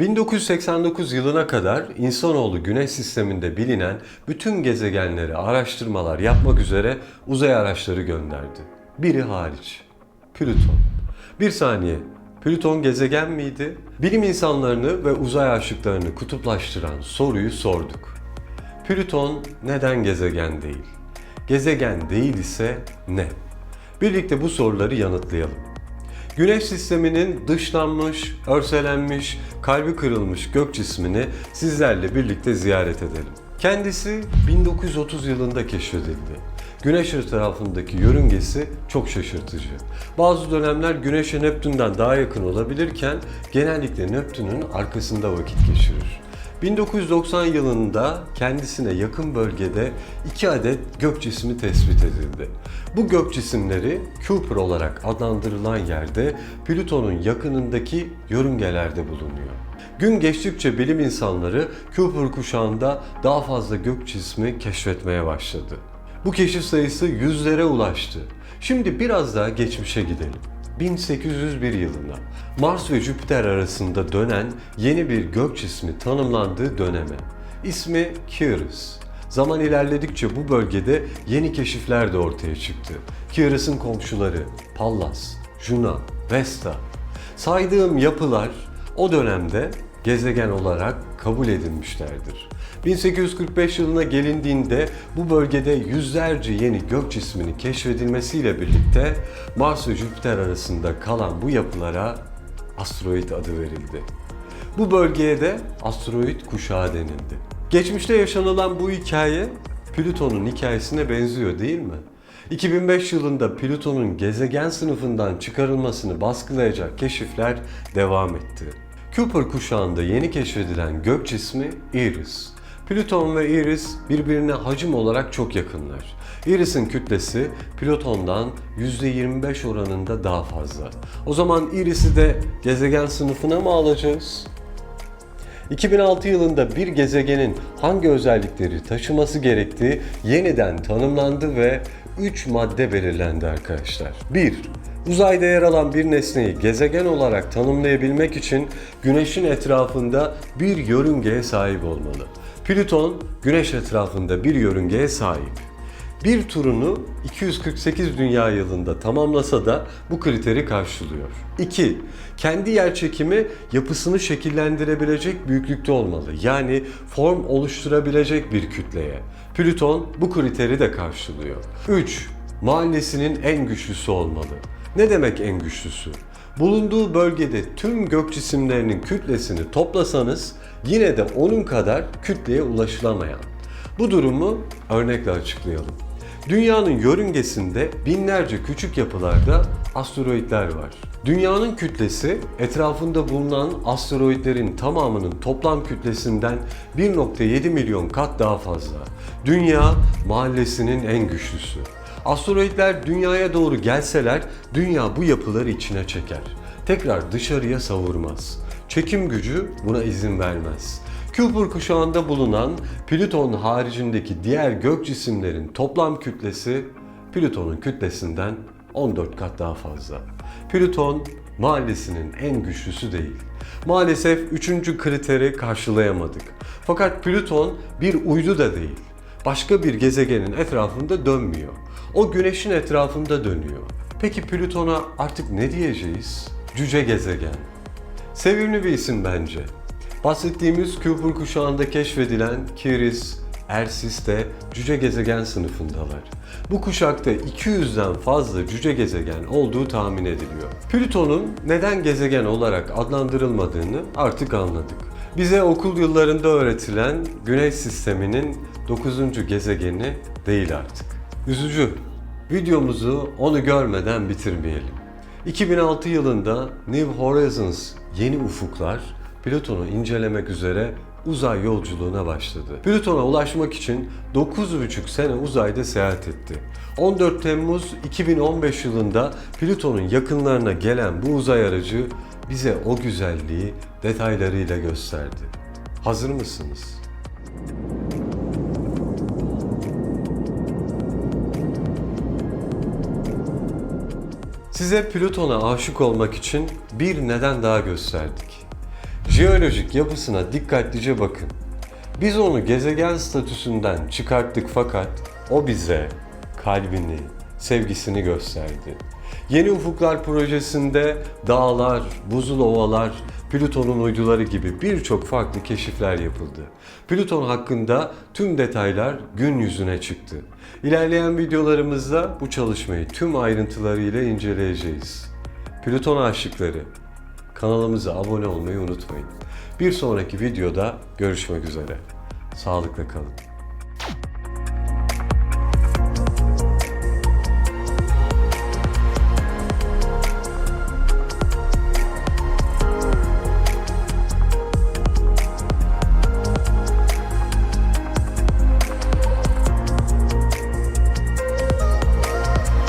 1989 yılına kadar insanoğlu güneş sisteminde bilinen bütün gezegenleri araştırmalar yapmak üzere uzay araçları gönderdi. Biri hariç. Plüton. Bir saniye. Plüton gezegen miydi? Bilim insanlarını ve uzay aşıklarını kutuplaştıran soruyu sorduk. Plüton neden gezegen değil? Gezegen değil ise ne? Birlikte bu soruları yanıtlayalım. Güneş sisteminin dışlanmış, örselenmiş, kalbi kırılmış gök cismini sizlerle birlikte ziyaret edelim. Kendisi 1930 yılında keşfedildi. Güneş etrafındaki yörüngesi çok şaşırtıcı. Bazı dönemler Güneş'e Neptün'den daha yakın olabilirken genellikle Neptün'ün arkasında vakit geçirir. 1990 yılında kendisine yakın bölgede iki adet gök cismi tespit edildi. Bu gök cisimleri Kuiper olarak adlandırılan yerde Plüton'un yakınındaki yörüngelerde bulunuyor. Gün geçtikçe bilim insanları Kuiper kuşağında daha fazla gök cismi keşfetmeye başladı. Bu keşif sayısı yüzlere ulaştı. Şimdi biraz daha geçmişe gidelim. 1801 yılına Mars ve Jüpiter arasında dönen yeni bir gök cismi tanımlandığı döneme. İsmi Kyrus. Zaman ilerledikçe bu bölgede yeni keşifler de ortaya çıktı. Kyrus'un komşuları Pallas, Juno, Vesta. Saydığım yapılar o dönemde gezegen olarak kabul edilmişlerdir. 1845 yılına gelindiğinde bu bölgede yüzlerce yeni gök cisminin keşfedilmesiyle birlikte Mars ve Jüpiter arasında kalan bu yapılara asteroid adı verildi. Bu bölgeye de asteroid kuşağı denildi. Geçmişte yaşanılan bu hikaye Plüton'un hikayesine benziyor değil mi? 2005 yılında Plüton'un gezegen sınıfından çıkarılmasını baskılayacak keşifler devam etti. Kuiper kuşağında yeni keşfedilen gök cismi Eris. Plüton ve Eris birbirine hacim olarak çok yakınlar. Eris'in kütlesi Plüton'dan %25 oranında daha fazla. O zaman Eris'i de gezegen sınıfına mı alacağız? 2006 yılında bir gezegenin hangi özellikleri taşıması gerektiği yeniden tanımlandı ve 3 madde belirlendi arkadaşlar. 1. Uzayda yer alan bir nesneyi gezegen olarak tanımlayabilmek için Güneş'in etrafında bir yörüngeye sahip olmalı. Plüton, Güneş etrafında bir yörüngeye sahip. Bir turunu 248 dünya yılında tamamlasa da bu kriteri karşılıyor. 2. Kendi yerçekimi yapısını şekillendirebilecek büyüklükte olmalı. Yani form oluşturabilecek bir kütleye. Plüton bu kriteri de karşılıyor. 3. Mahallesinin en güçlüsü olmalı. Ne demek en güçlüsü? Bulunduğu bölgede tüm gök cisimlerinin kütlesini toplasanız yine de onun kadar kütleye ulaşılamayan. Bu durumu örnekle açıklayalım. Dünyanın yörüngesinde binlerce küçük yapılarda asteroidler var. Dünyanın kütlesi etrafında bulunan asteroidlerin tamamının toplam kütlesinden 1.7 milyon kat daha fazla. Dünya mahallesinin en güçlüsü. Asteroidler dünyaya doğru gelseler dünya bu yapıları içine çeker. Tekrar dışarıya savurmaz. Çekim gücü buna izin vermez. Kuiper kuşağında bulunan Plüton haricindeki diğer gök cisimlerin toplam kütlesi Plüton'un kütlesinden 14 kat daha fazla. Plüton mahallesinin en güçlüsü değil. Maalesef üçüncü kriteri karşılayamadık. Fakat Plüton bir uydu da değil. Başka bir gezegenin etrafında dönmüyor. O güneşin etrafında dönüyor. Peki Plüton'a artık ne diyeceğiz? Cüce gezegen. Sevimli bir isim bence. Bahsettiğimiz Kuiper kuşağında keşfedilen Kiris, Ersis de cüce gezegen sınıfındalar. Bu kuşakta 200'den fazla cüce gezegen olduğu tahmin ediliyor. Plüton'un neden gezegen olarak adlandırılmadığını artık anladık. Bize okul yıllarında öğretilen Güneş sisteminin 9. gezegeni değil artık. Üzücü. Videomuzu onu görmeden bitirmeyelim. 2006 yılında New Horizons Yeni Ufuklar Plüton'u incelemek üzere uzay yolculuğuna başladı. Plüton'a ulaşmak için 9,5 sene uzayda seyahat etti. 14 Temmuz 2015 yılında Plüton'un yakınlarına gelen bu uzay aracı bize o güzelliği detaylarıyla gösterdi. Hazır mısınız? Size Plüton'a aşık olmak için bir neden daha gösterdik. Jeolojik yapısına dikkatlice bakın. Biz onu gezegen statüsünden çıkarttık fakat o bize kalbini, sevgisini gösterdi. Yeni Ufuklar projesinde dağlar, buzul ovalar, Plüton'un uyduları gibi birçok farklı keşifler yapıldı. Plüton hakkında tüm detaylar gün yüzüne çıktı. İlerleyen videolarımızda bu çalışmayı tüm ayrıntılarıyla inceleyeceğiz. Plüton aşıkları, kanalımıza abone olmayı unutmayın. Bir sonraki videoda görüşmek üzere. Sağlıkla kalın.